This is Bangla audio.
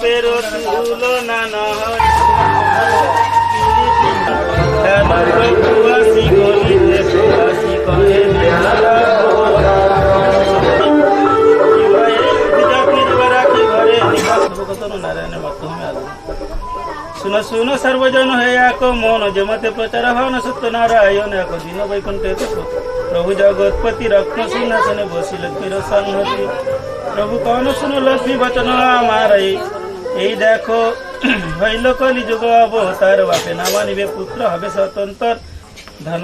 pero tú lo nana પોતાનો નારાયણને માધ્યમે આવ્યો સુન સુન સર્વજન હે આકો મોન જમતે પ્રચાર હન સત્યનારાયણ આકો દીનભાઈ પણ તે પ્રભુ જગતપતિ રક્ષણ સિંહાસને બસી લક્ષ્મી રસાન હતી প্রভু কন শুনো লক্ষ্মী বচন আমার এই দেখো হইল কলি যুগ অবতার বাপে না মানিবে পুত্র হবে স্বতন্ত্র ধন